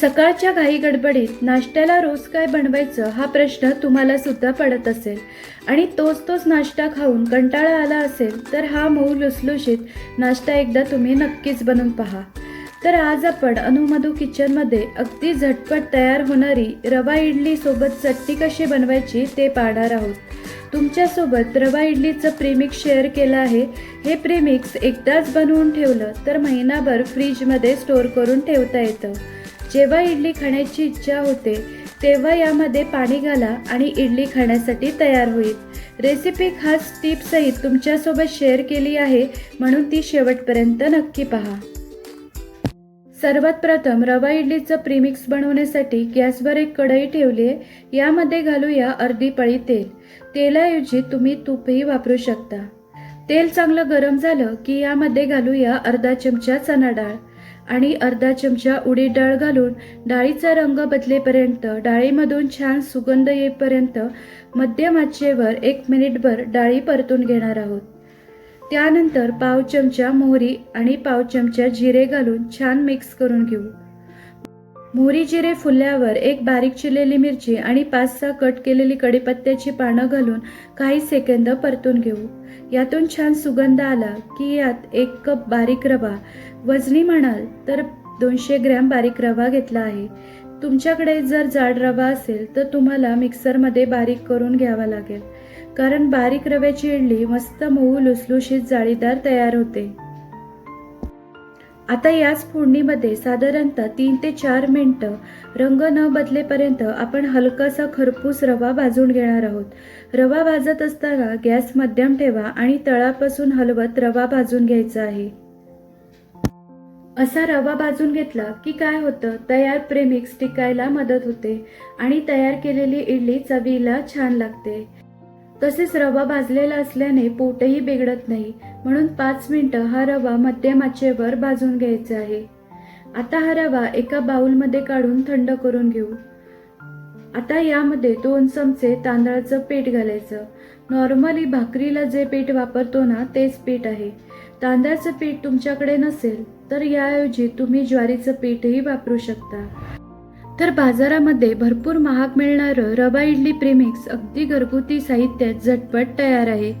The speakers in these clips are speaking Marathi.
सकाळच्या घाई गडबडीत नाश्त्याला रोज काय बनवायचं हा प्रश्न तुम्हाला सुद्धा पडत असेल. आणि तोच तोच नाश्ता खाऊन कंटाळा आला असेल तर हा मऊ लुसलुशीत नाश्ता एकदा तुम्ही नक्कीच बनवून पहा. तर आज आपण अनुमधू किचनमध्ये अगदी झटपट तयार होणारी रवा इडली सोबत चटणी कशी बनवायची ते पाहणार आहोत. तुमच्यासोबत रवा इडलीचं प्रीमिक्स शेअर केलं आहे. हे प्रीमिक्स एकदाच बनवून ठेवलं तर महिनाभर फ्रीजमध्ये स्टोअर करून ठेवता येतं. जेव्हा इडली खाण्याची इच्छा होते तेव्हा यामध्ये पाणी घाला आणि इडली खाण्यासाठी तयार होईल. रेसिपी खास टिपसहित तुमच्यासोबत शेअर केली आहे म्हणून ती शेवटपर्यंत नक्की पहा. सर्वात प्रथम रवा इडलीचं प्रीमिक्स बनवण्यासाठी गॅसवर एक कढई ठेवली आहे यामध्ये घालूया अर्धी पळी तेल. तेलाऐवजी तुम्ही तूपही वापरू शकता. तेल चांगलं गरम झालं की यामध्ये घालूया अर्धा चमचा चणा डाळ. आणि अर्धा चमचा उडीद डाळ घालून डाळीचा रंग बदलेपर्यंत डाळीमधून छान सुगंध येईपर्यंत मध्यम आचेवर एक मिनिटभर डाळी परतून घेणार आहोत. त्यानंतर पाव चमचा मोहरी आणि पाव चमचा जिरे घालून छान मिक्स करून घेऊ. मोहरी जिरे फुलल्यावर एक बारीक चिरलेली मिरची आणि पाच सहा कट केलेली कडीपत्त्याची पानं घालून काही सेकंद परतून घेऊ. यातून छान सुगंध आला की यात एक कप बारीक रवा. वजनी म्हणाल तर दोनशे ग्रॅम बारीक रवा घेतला आहे. तुमच्याकडे जर जाड रवा असेल तर तुम्हाला मिक्सरमध्ये बारीक करून घ्यावा लागेल. कारण बारीक रव्याची इडली मस्त मऊ लुसलुशीत जाळीदार तयार होते. आता याच फोडणीमध्ये साधारणतः तीन ते चार मिनटं रंग न बदलेपर्यंत आपण हलकासा खरपूस रवा भाजून घेणार आहोत. रवा भाजत असताना गॅस मध्यम ठेवा आणि तळापासून हलवत रवा भाजून घ्यायचा आहे. असा रवा भाजून घेतला की काय होतं? तयार प्रेमिक्स टिकायला मदत होते आणि तयार केलेली इडली चवीला छान लागते. तसेच रवा भाजलेला असल्याने पोटही बिघडत नाही. म्हणून पाच मिनिटं हा रवा मध्यम आचेवर भाजून घ्यायचा आहे. आता हा रवा एका बाउलमध्ये काढून थंड करून घेऊ. आता यामध्ये दोन चमचे तांदळाचं पीठ घालायचं. नॉर्मली भाकरीला जे पीठ वापरतो ना तेच पीठ आहे. तांदळाचं पीठ तुमच्याकडे नसेल तर याऐवजी तुम्ही ज्वारीचं पीठही वापरू शकता. तर बाजारामध्ये भरपूर महाग मिळणारं रवा इडली प्रेमिक्स अगदी घरगुती साहित्यात झटपट तयार आहे.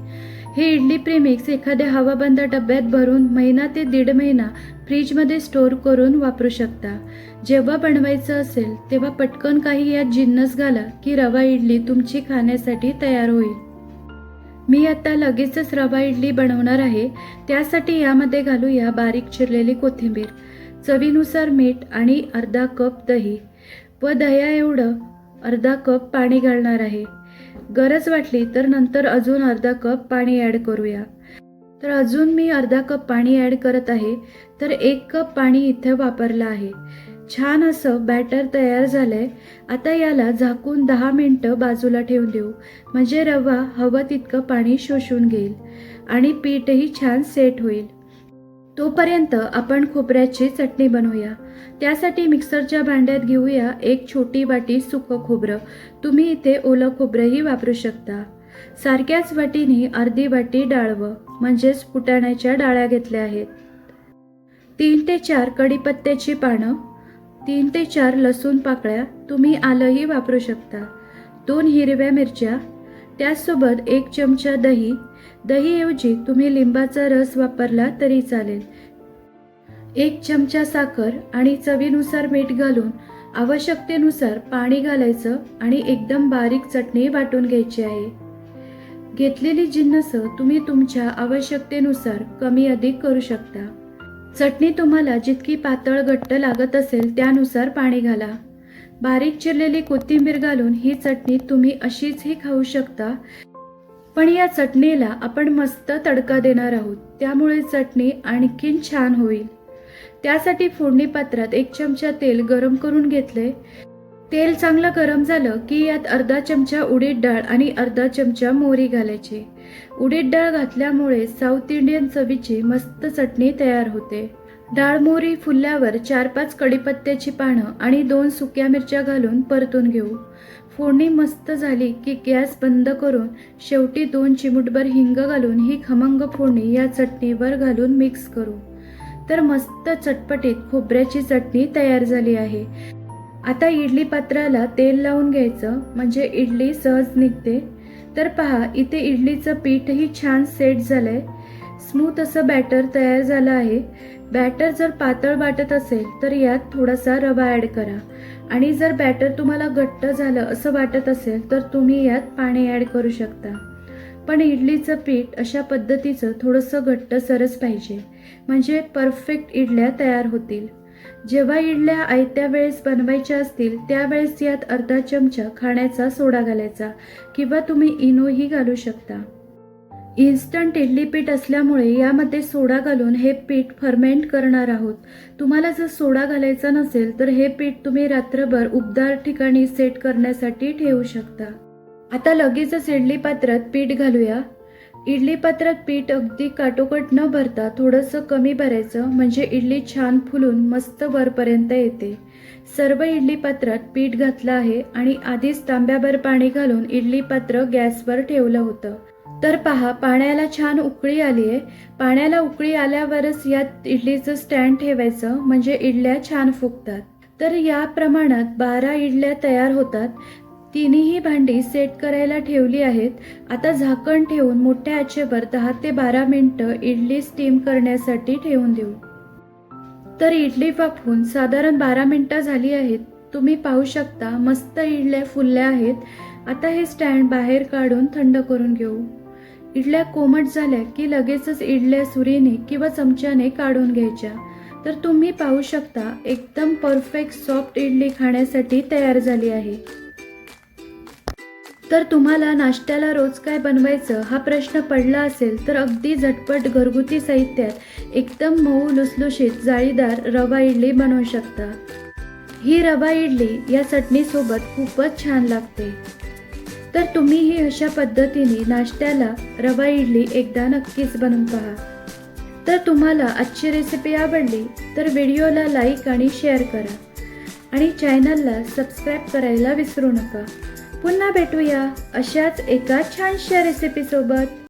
हे इडली प्रेमिक्स एखाद्या हवाबंद डब्यात भरून महिना ते दीड महिना फ्रीजमध्ये स्टोअर करून वापरू शकता. जेव्हा बनवायचं असेल तेव्हा पटकन काही यात जिन्नस घाला की रवा इडली तुमची खाण्यासाठी तयार होईल. मी आता लगेचच रवा इडली बनवणार आहे. त्यासाठी यामध्ये घालूया बारीक चिरलेली कोथिंबीर चवीनुसार मीठ आणि अर्धा कप दही. व दह्या एवढं अर्धा कप पाणी घालणार आहे. गरज वाटली तर नंतर अजून अर्धा कप पाणी ॲड करूया. तर अजून मी अर्धा कप पाणी ॲड करत आहे तर एक कप पाणी इथे वापरलं आहे. छान असं बॅटर तयार झालंय. आता याला झाकून दहा मिनटं बाजूला ठेवून देऊ. म्हणजे रवा हवं तितकं पाणी शोषून घेईल. आणि पीठही छान सेट होईल. तोपर्यंत आपण खोबऱ्याची चटणी बनवूया. त्यासाठी मिक्सरच्या भांड्यात घेऊया एक छोटी वाटी सुकं खोबरं. तुम्ही इथे ओलं खोबरंही वापरू शकता. सारख्याच वाटीने अर्धी वाटी डाळवं म्हणजेच फुटाण्याच्या डाळ्या घेतल्या आहेत. तीन ते चार कढीपत्त्याची पानं तीन ते चार लसूण पाकळ्या तुम्ही आलंही वापरू शकता. दोन हिरव्या मिरच्या त्याचसोबत एक चमचा दही दहीऐवजी तुम्ही लिंबाचा रस वापरला तरी चालेल. एक चमचा साखर आणि चवीनुसार मीठ घालून आवश्यकतेनुसार पाणी घालायचं आणि एकदम बारीक चटणी वाटून घ्यायची आहे. घेतलेली जिन्नस तुम्ही तुमच्या आवश्यकतेनुसार कमी अधिक करू शकता. चटणी तुम्हाला जितकी पातळ घट्ट लागत असेल त्यानुसार पाणी घाला. बारीक चिरलेली कोथिंबीर घालून ही चटणी तुम्ही अशीचही खाऊ शकता पण या चटणीला आपण मस्त तडका देणार आहोत. त्यामुळे चटणी आणखीन छान होईल. त्यासाठी फोडणी पात्रात एक चमचा तेल गरम करून घेतले. तेल चांगलं गरम झालं की यात अर्धा चमचा उडीद डाळ आणि अर्धा चमचा मोहरी घालायची. उडीद डाळ घातल्यामुळे साऊथ इंडियन चवीची मस्त चटणी तयार होते. डाळ मोहरी फुलल्यावर चार पाच कडीपत्त्याची पानं आणि दोन सुक्या मिरच्या घालून परतून घेऊ. फोडणी मस्त झाली की गॅस बंद करून शेवटी दोन चिमूटभर हिंग घालून ही खमंग फोडणी या चटणीवर घालून मिक्स करू. तर मस्त चटपटीत खोबऱ्याची चटणी तयार झाली आहे. आता इडली पात्राला तेल लावून घ्यायचं म्हणजे इडली सहज निघते. तर पहा इथे इडलीचं पीठही छान सेट झालंय. स्मूथ असं बॅटर तयार झालं आहे. बॅटर जर पातळ वाटत असेल तर यात थोडासा रवा ॲड करा. आणि जर बॅटर तुम्हाला घट्ट झालं असं वाटत असेल तर तुम्ही यात पाणी ॲड करू शकता. पण इडलीचं पीठ अशा पद्धतीचं थोडंसं घट्ट सरस पाहिजे. म्हणजे परफेक्ट इडल्या तयार होतील. जेव्हा इडल्या आयत्या वेळेस बनवायच्या असतील त्यावेळेस यात अर्धा चमचा खाण्याचा सोडा घालायचा किंवा तुम्ही इनोही घालू शकता. इन्स्टंट इडली पीठ असल्यामुळे यामध्ये सोडा घालून हे पीठ फर्मेंट करणार आहोत. तुम्हाला जर सोडा घालायचा नसेल तर हे पीठ तुम्ही रात्रभर उबदार ठिकाणी सेट करण्यासाठी ठेवू शकता. आता लगेचच इडली पात्रात पीठ घालूया. इडली पात्रात पीठ अगदी काटोकट न भरता थोडंसं कमी भरायचं म्हणजे इडली छान फुलून मस्त वरपर्यंत येते. सर्व इडली पात्रात पीठ घातलं आहे आणि आधीच तांब्याभर पाणी घालून इडली पात्र गॅसवर ठेवलं होतं. तर पहा पाण्याला छान उकळी आली आहे. पाण्याला उकळी आल्यावरच यात इडलीचं स्टँड ठेवायचं म्हणजे इडल्या छान फुगतात. तर या प्रमाणात बारा इडल्या तयार होतात. तिन्ही भांडी सेट करायला ठेवली आहेत. आता झाकण ठेवून मोठ्या आचेवर दहा ते बारा मिनटं इडली स्टीम करण्यासाठी ठेवून देऊ. तर इडली वाफवून साधारण बारा मिनटं झाली आहेत. तुम्ही पाहू शकता मस्त इडल्या फुलल्या आहेत. आता हे स्टँड बाहेर काढून थंड करून घेऊ. इडल्या कोमट झाल्या की लगेचच इडल्या सुरीने किंवा चमच्याने काढून घ्यायच्या. तर तुम्ही पाहू शकता एकदम परफेक्ट सॉफ्ट इडली खाण्यासाठी तयार झाली आहे. तर तुम्हाला नाश्त्याला रोज काय बनवायचं हा प्रश्न पडला असेल तर अगदी झटपट घरगुती साहित्यात एकदम मऊ लुसलुशीत जाळीदार रवा इडली बनवू शकता. ही रवा इडली या चटणीसोबत खूपच छान लागते. तर तुम्हीही अशा पद्धतीने नाश्त्याला रवा इडली एकदा नक्कीच बनवून पहा. तर तुम्हाला आजची रेसिपी आवडली तर व्हिडिओला लाईक आणि शेअर करा. आणि चॅनलला सबस्क्राईब करायला विसरू नका. पुन्हा भेटूया अशाच एका छानशा रेसिपीसोबत